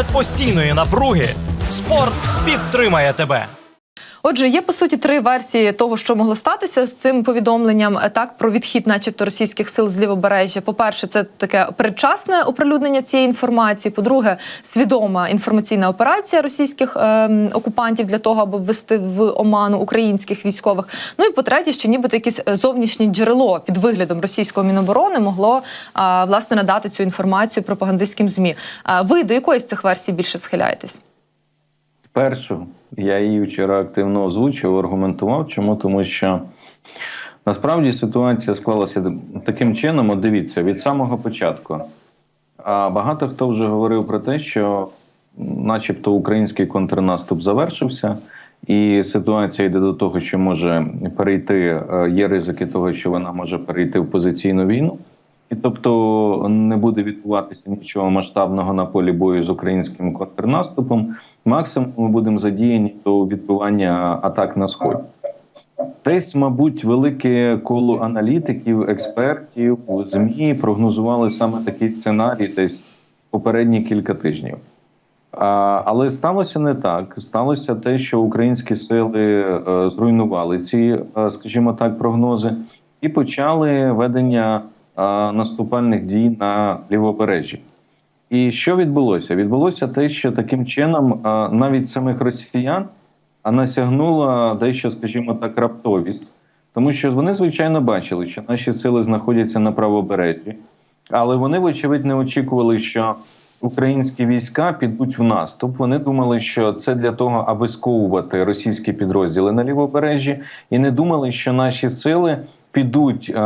Серед постійної напруги спорт підтримає тебе. Отже, є по суті три версії того, що могло статися з цим повідомленням. е, Так про відхід, начебто, російських сил з лівобережжя. По перше, це таке передчасне оприлюднення цієї інформації. По-друге, свідома інформаційна операція російських ем, окупантів для того, аби ввести в оману українських військових. Ну і по-третє, що нібито якесь е, зовнішнє джерело під виглядом російського міноборони могло а, власне надати цю інформацію пропагандистським змі. А ви до якої з цих версій більше схиляєтесь? Першу я її вчора активно озвучив, аргументував. Чому? Тому що насправді ситуація склалася таким чином. От дивіться, від самого початку. А багато хто вже говорив про те, що, начебто, український контрнаступ завершився, і ситуація йде до того, що може перейти. е, Є ризики того, що вона може перейти в позиційну війну. І тобто не буде відбуватися нічого масштабного на полі бою з українським контрнаступом. Максимум ми будемо задіяні до відбивання атак на сході. Десь, мабуть, велике коло аналітиків, експертів, змі прогнозували саме такий сценарій десь попередні кілька тижнів. А, але сталося не так. Сталося те, що українські сили е, зруйнували ці, е, скажімо так, прогнози, і почали ведення е, наступальних дій на лівобережжі. І що відбулося? Відбулося те, що таким чином навіть самих росіян насягнула дещо, скажімо так, раптовість, тому що вони звичайно бачили, що наші сили знаходяться на правобережжі, але вони, вочевидь, не очікували, що українські війська підуть в наступ. Вони думали, що це для того, аби сковувати російські підрозділи на лівобережжі, і не думали, що наші сили. Підуть е,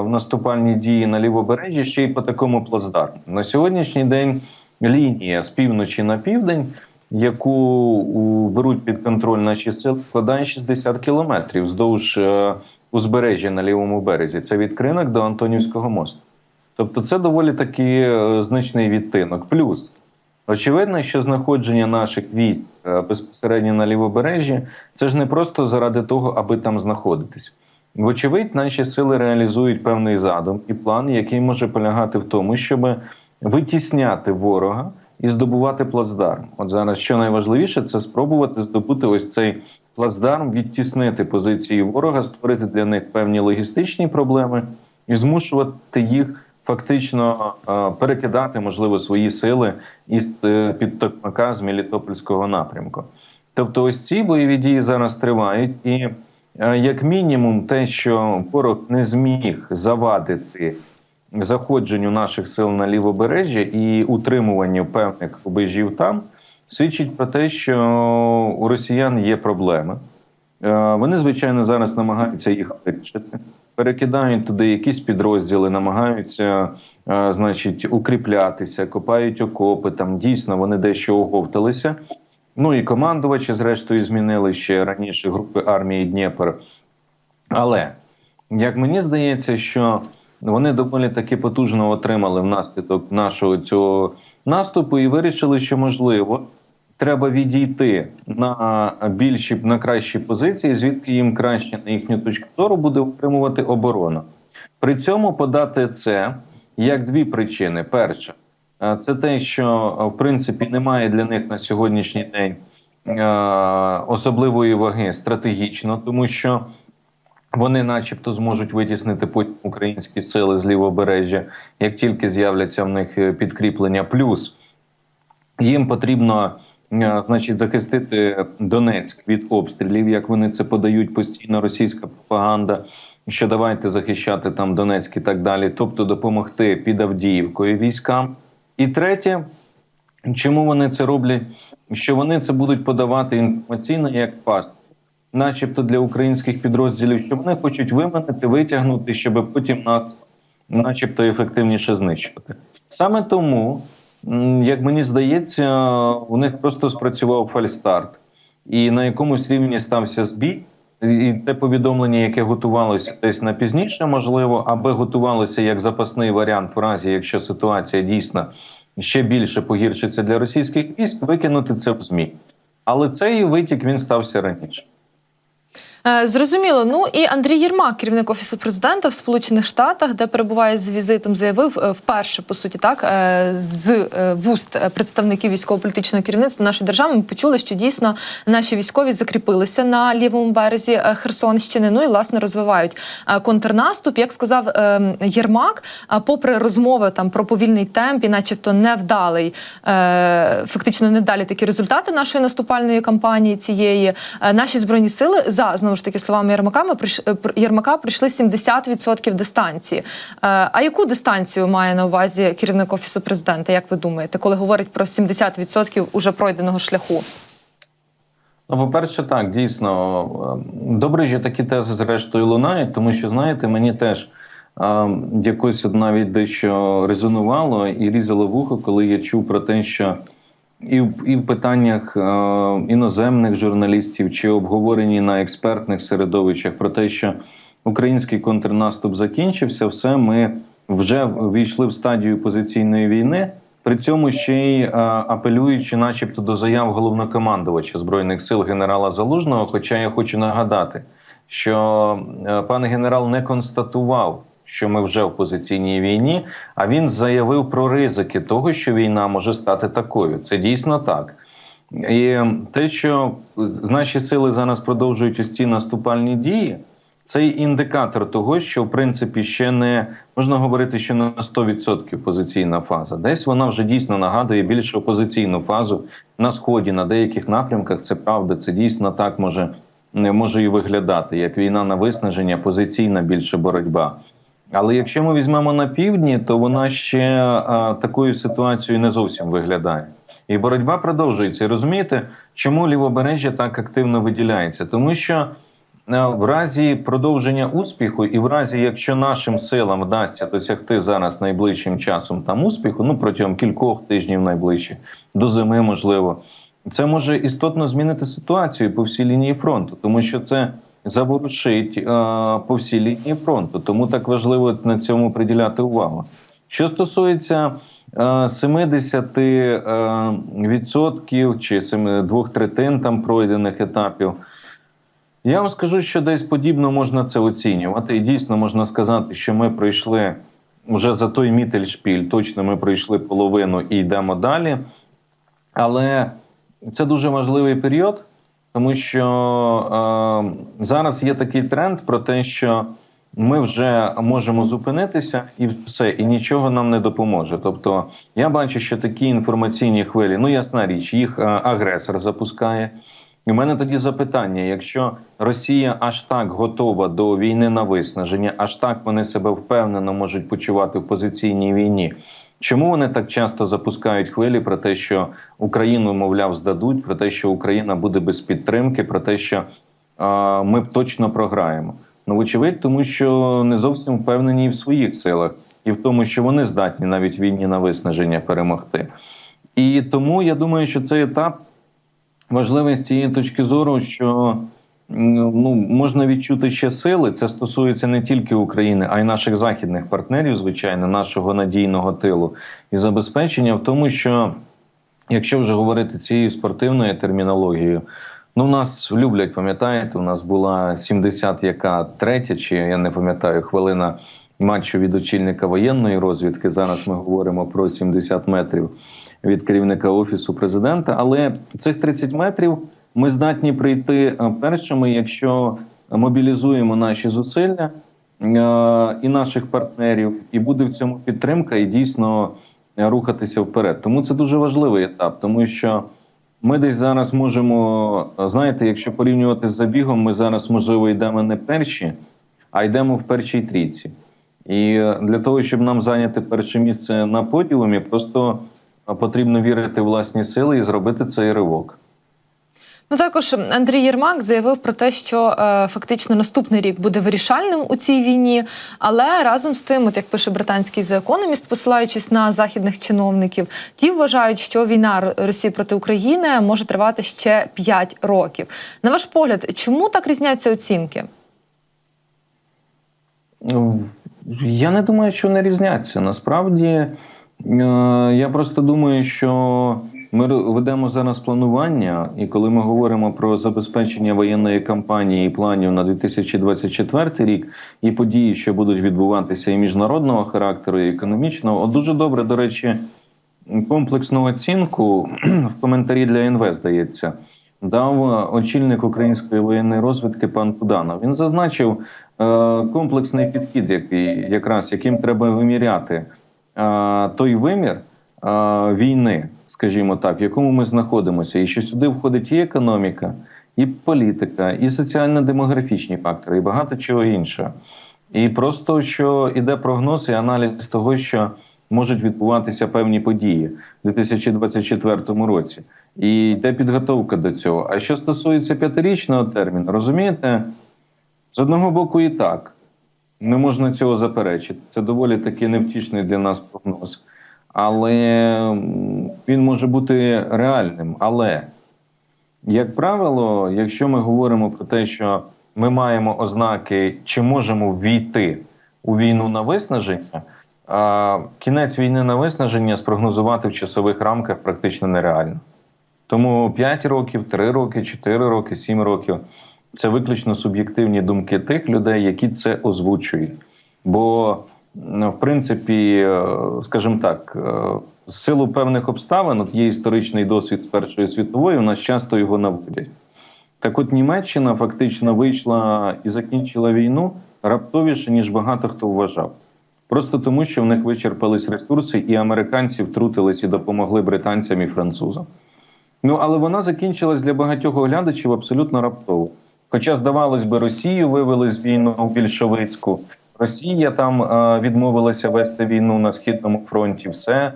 в наступальні дії на лівобережжі ще й по такому плацдарму. На сьогоднішній день лінія з півночі на південь яку беруть під контроль наші сили, складає 60 кілометрів вздовж е, узбережжя на лівому березі. Це від Кринок до Антонівського мосту. Тобто, це доволі таки е, значний відтинок. Плюс очевидно, що знаходження наших військ е, безпосередньо на лівобережжі це ж не просто заради того, аби там знаходитись. Вочевидь, наші сили реалізують певний задум і план, який може полягати в тому, щоб витісняти ворога і здобувати плацдарм. От зараз що найважливіше, це спробувати здобути ось цей плацдарм, відтіснити позиції ворога, створити для них певні логістичні проблеми і змушувати їх фактично е, перекидати, можливо, свої сили із е, під Токмака з Мелітопольського напрямку. Тобто, ось ці бойові дії зараз тривають, і як мінімум, те, що ворог не зміг завадити заходженню наших сил на лівобережжя і утримуванню певних рубежів там, свідчить про те, що у росіян є проблеми. Е, Вони, звичайно, зараз намагаються їх вирішити, перекидають туди якісь підрозділи, намагаються, е, значить, укріплятися, копають окопи. Там дійсно вони дещо оговталися. Ну і командувачі, зрештою, змінили ще раніше групи армії Дніпр. Але як мені здається, що вони доволі таки потужно отримали внаслідок нашого цього наступу і вирішили, що можливо треба відійти на більші на кращі позиції, звідки їм краще на їхню точку зору буде утримувати оборону. При цьому подати це як дві причини: перша це те, що е, в принципі немає для них на сьогоднішній день е, особливої ваги стратегічно, тому що вони, начебто, зможуть витіснити потім українські сили з лівобережжя, як тільки з'являться в них е, підкріплення. Плюс їм потрібно, е, значить, захистити Донецьк від обстрілів, як вони це подають постійно російська пропаганда. Що давайте захищати там Донецьк і так далі, тобто допомогти під Авдіївкою військам. І третє, чому вони це роблять? Що вони це будуть подавати інформаційно як паст, начебто для українських підрозділів, що вони хочуть виманити, витягнути, щоб потім нас, начебто, ефективніше знищувати. Саме тому, як мені здається, у них просто спрацював фальстарт, і на якомусь рівні стався збій. І те повідомлення, яке готувалося десь на пізніше, можливо, аби готувалося як запасний варіант, в разі якщо ситуація дійсно ще більше погіршиться для російських військ, викинути це в змі. Але цей витік він стався раніше. Е, Зрозуміло. Ну і Андрій Єрмак, керівник офісу президента в Сполучених Штатах, де перебуває з візитом, заявив е, вперше, по суті, так е, з вуст представників військово-політичного керівництва нашої держави. Ми почули, що дійсно наші військові закріпилися на лівому березі Херсонщини. Ну і власне розвивають контрнаступ. Як сказав Єрмак, попри розмови там про повільний темп і, начебто, невдалий, фактично невдалі такі результати нашої наступальної кампанії цієї, наші збройні сили за знову ж таки словами Єрмака, ми прийш- е, Єрмака прийшли 70% дистанції. Е, А яку дистанцію має на увазі керівник офісу президента? Як ви думаєте, коли говорить про 70% уже пройденого шляху? Ну, по-перше, так, дійсно, е, добре, що такі тези зрештою лунають, тому що, знаєте, мені теж е, якось навіть дещо резонувало і різало вухо, коли я чув про те, що і в, і в питаннях е, іноземних журналістів чи обговорені на експертних середовищах про те, що український контрнаступ закінчився, все ми вже війшли в стадію позиційної війни. При цьому ще й е, апелюючи, начебто, до заяв головнокомандувача збройних сил генерала Залужного. Хоча я хочу нагадати, що е, пан генерал не констатував, що ми вже в позиційній війні, а він заявив про ризики того, що війна може стати такою. Це дійсно так. І те, що наші сили зараз продовжують ось ці наступальні дії, це індикатор того, що в принципі ще не можна говорити, що на 100% позиційна фаза. Десь вона вже дійсно нагадує більше опозиційну фазу на сході, на деяких напрямках. Це правда, це дійсно так може, не може і виглядати як війна на виснаження, позиційна більше боротьба. Але якщо ми візьмемо на півдні, то вона ще а, такою ситуацією не зовсім виглядає. І боротьба продовжується. І розумієте, чому лівобережжя так активно виділяється? Тому що е, в разі продовження успіху, і в разі, якщо нашим силам вдасться досягти зараз найближчим часом там успіху, ну протягом кількох тижнів найближчих, до зими можливо, це може істотно змінити ситуацію по всій лінії фронту, тому що це заворушить е, по всій лінії фронту. Тому так важливо на цьому приділяти увагу. Що стосується е, 70 е, відсотків чи семи- двох третин там пройдених етапів. Я вам скажу, що десь подібно можна це оцінювати. І дійсно можна сказати, що ми пройшли вже за той мітель-шпіль, точно ми пройшли половину і йдемо далі. Але це дуже важливий період, тому що е, зараз є такий тренд про те, що ми вже можемо зупинитися і все, і нічого нам не допоможе. Тобто, я бачу, що такі інформаційні хвилі, ну ясна річ, їх е, агресор запускає. І в мене тоді запитання: якщо Росія аж так готова до війни на виснаження, аж так вони себе впевнено можуть почувати в позиційній війні. Чому вони так часто запускають хвилі про те, що Україну, мовляв, здадуть, про те, що Україна буде без підтримки, про те, що а, ми точно програємо? Ну, вочевидь, тому що не зовсім впевнені і в своїх силах, і в тому, що вони здатні навіть війні на виснаження перемогти. І тому я думаю, що цей етап важливий з цієї точки зору, що ну можна відчути ще сили. Це стосується не тільки України, а й наших західних партнерів, звичайно, нашого надійного тилу і забезпечення в тому, що якщо вже говорити цією спортивною термінологією. Ну, нас люблять, пам'ятаєте, у нас була 70 яка третя, чи я не пам'ятаю, хвилина матчу від очільника воєнної розвідки. Зараз ми говоримо про 70 метрів від керівника офісу президента. Але цих 30 метрів ми здатні прийти е, першими, якщо мобілізуємо наші зусилля е, і наших партнерів, і буде в цьому підтримка, і дійсно е, рухатися вперед. Тому це дуже важливий етап, тому що. Ми десь зараз можемо, знаєте, якщо порівнювати з забігом, ми зараз, можливо, йдемо не перші, а йдемо в першій трійці. І для того, щоб нам зайняти перше місце на подіумі, просто потрібно вірити в власні сили і зробити цей ривок. Ну також Андрій Єрмак заявив про те, що е, фактично наступний рік буде вирішальним у цій війні. Але разом з тим, от як пише британський The Economist, посилаючись на західних чиновників, ті вважають, що війна Росії проти України може тривати ще 5 років. На ваш погляд, чому так різняться оцінки? Ну, Я не думаю, що вони різняться. Насправді, Я просто думаю, що ми ведемо зараз планування, і коли ми говоримо про забезпечення воєнної кампанії і планів на 2024 рік, і події, що будуть відбуватися і міжнародного характеру, і економічного, от дуже добре, до речі, комплексну оцінку в коментарі для НВ, здається, дав очільник української воєнної розвідки пан Куданов. Він зазначив е, комплексний підхід, який якраз яким треба виміряти е, той вимір е, війни, скажімо так, в якому ми знаходимося, і що сюди входить і економіка, і політика, і соціально-демографічні фактори, і багато чого іншого. І просто що іде прогноз і аналіз того, що можуть відбуватися певні події в 2024 році, і йде підготовка до цього. А що стосується п'ятирічного терміну, розумієте, з одного боку, і так не можна цього заперечити. Це доволі таки невтішний для нас прогноз, але він може бути реальним. Але як правило, якщо ми говоримо про те, що ми маємо ознаки, чи можемо ввійти у війну на виснаження, а кінець війни на виснаження спрогнозувати в часових рамках практично нереально. Тому 5 років, 3 роки, 4 роки, 7 років це виключно суб'єктивні думки тих людей, які це озвучують. Бо, в принципі, е, скажімо так, е, з силу певних обставин, от є історичний досвід Першої світової, у нас часто його наводять. Так от Німеччина фактично вийшла і закінчила війну раптовіше, ніж багато хто вважав. Просто тому, що в них вичерпались ресурси, і американці втрутились і допомогли британцям і французам. Ну, але вона закінчилась для багатьох оглядачів абсолютно раптово. Хоча, здавалось би, Росію вивели з війну більшовицьку, Росія там е, відмовилася вести війну на східному фронті, все.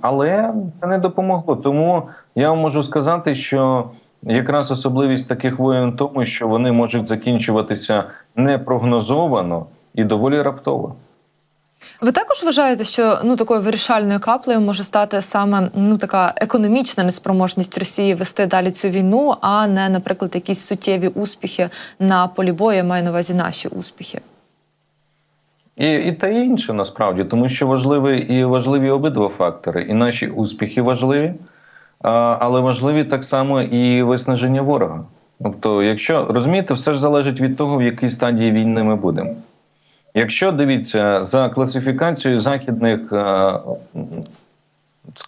Але це не допомогло. Тому я вам можу сказати, що якраз особливість таких воєн в тому, що вони можуть закінчуватися непрогнозовано і доволі раптово. Ви також вважаєте, що ну такою вирішальною каплею може стати саме ну така економічна неспроможність Росії вести далі цю війну, а не, наприклад, якісь суттєві успіхи на полі бою, я маю на увазі наші успіхи. І, і і інше насправді, тому що важливі і важливі обидва фактори. І наші успіхи важливі, а, але важливі так само і виснаження ворога. Тобто, якщо розумієте, все ж залежить від того, в якій стадії війни ми будемо. Якщо дивіться за класифікацією західних м,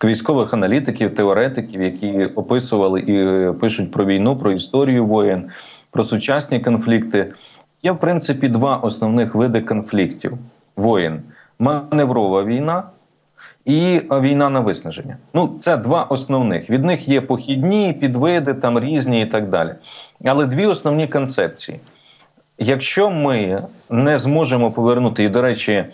військових аналітиків, теоретиків, які описували і пишуть про війну, про історію воєн, про сучасні конфлікти, є в принципі два основних види конфліктів воєн: маневрова війна і війна на виснаження. Ну, це два основних. Від них є похідні, підвиди, там різні і так далі. Але дві основні концепції. Якщо ми не зможемо повернути, і до речі, е,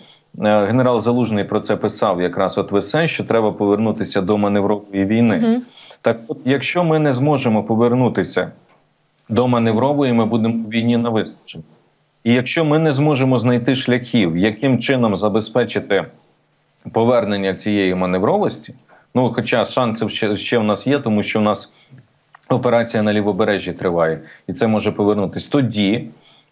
генерал Залужний про це писав якраз от весен, що треба повернутися до маневрової війни. Мгм. Так, от, якщо ми не зможемо повернутися до маневрової, ми будемо в війні на виснаження. І якщо ми не зможемо знайти шляхів, яким чином забезпечити повернення цієї маневровості, ну хоча шанси ще, ще в нас є, тому що в нас операція на лівобережжі триває, і це може повернутися. Тоді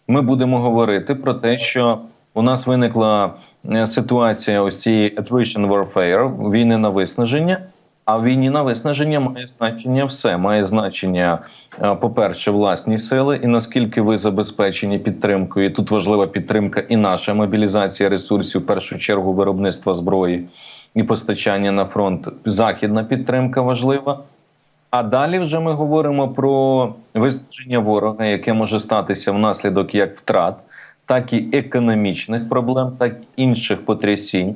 ми будемо говорити про те, що у нас виникла е, ситуація ось цієї attrition warfare, війни на виснаження. А в війні на виснаження має значення все. Має значення, е, по-перше, власні сили, і наскільки ви забезпечені підтримкою. Тут важлива підтримка і наша мобілізація ресурсів, в першу чергу виробництва зброї і постачання на фронт. Західна підтримка важлива. А далі вже ми говоримо про визначення ворога, яке може статися внаслідок як втрат, так і економічних проблем, так і інших потрясінь,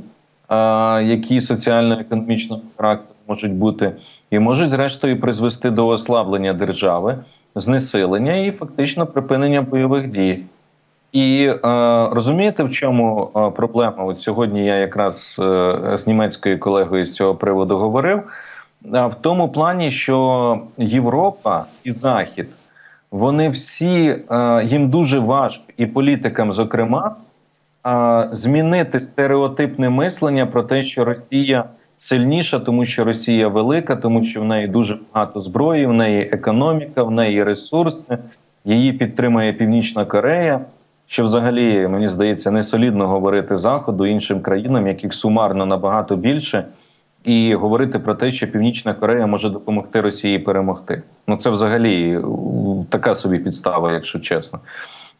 які соціально-економічного характеру можуть бути, і можуть зрештою призвести до ослаблення держави, знесилення і фактично припинення бойових дій. І е, розумієте, в чому е, проблема? От сьогодні я якраз е, з німецькою колегою з цього приводу говорив. В тому плані, що Європа і Захід, вони всі е, їм дуже важко, і політикам, зокрема, е, змінити стереотипне мислення про те, що Росія сильніша, тому що Росія велика, тому що в неї дуже багато зброї, в неї економіка, в неї ресурси, її підтримує Північна Корея. що взагалі мені здається не солідно говорити заходу іншим країнам, яких сумарно набагато більше, і говорити про те, що Північна Корея може допомогти Росії перемогти. Ну це взагалі така собі підстава, якщо чесно.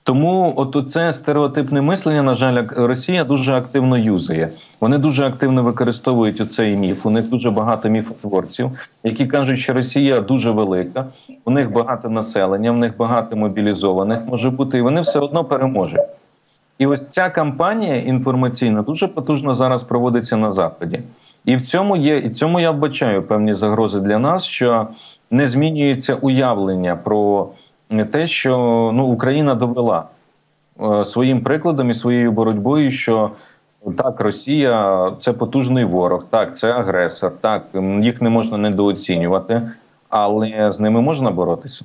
Тому от це стереотипне мислення, на жаль, Росія дуже активно юзає. Вони дуже активно використовують оцей міф. У них дуже багато міфотворців, які кажуть, що Росія дуже велика, у них багато населення, в них багато мобілізованих може бути, і вони все одно переможуть. І ось ця кампанія інформаційна дуже потужно зараз проводиться на заході. І в цьому є, і в цьому я вбачаю певні загрози для нас, що не змінюється уявлення про те, що ну Україна довела е, своїм прикладом і своєю боротьбою, що так, Росія це потужний ворог, так, це агресор, так їх не можна недооцінювати, але з ними можна боротися.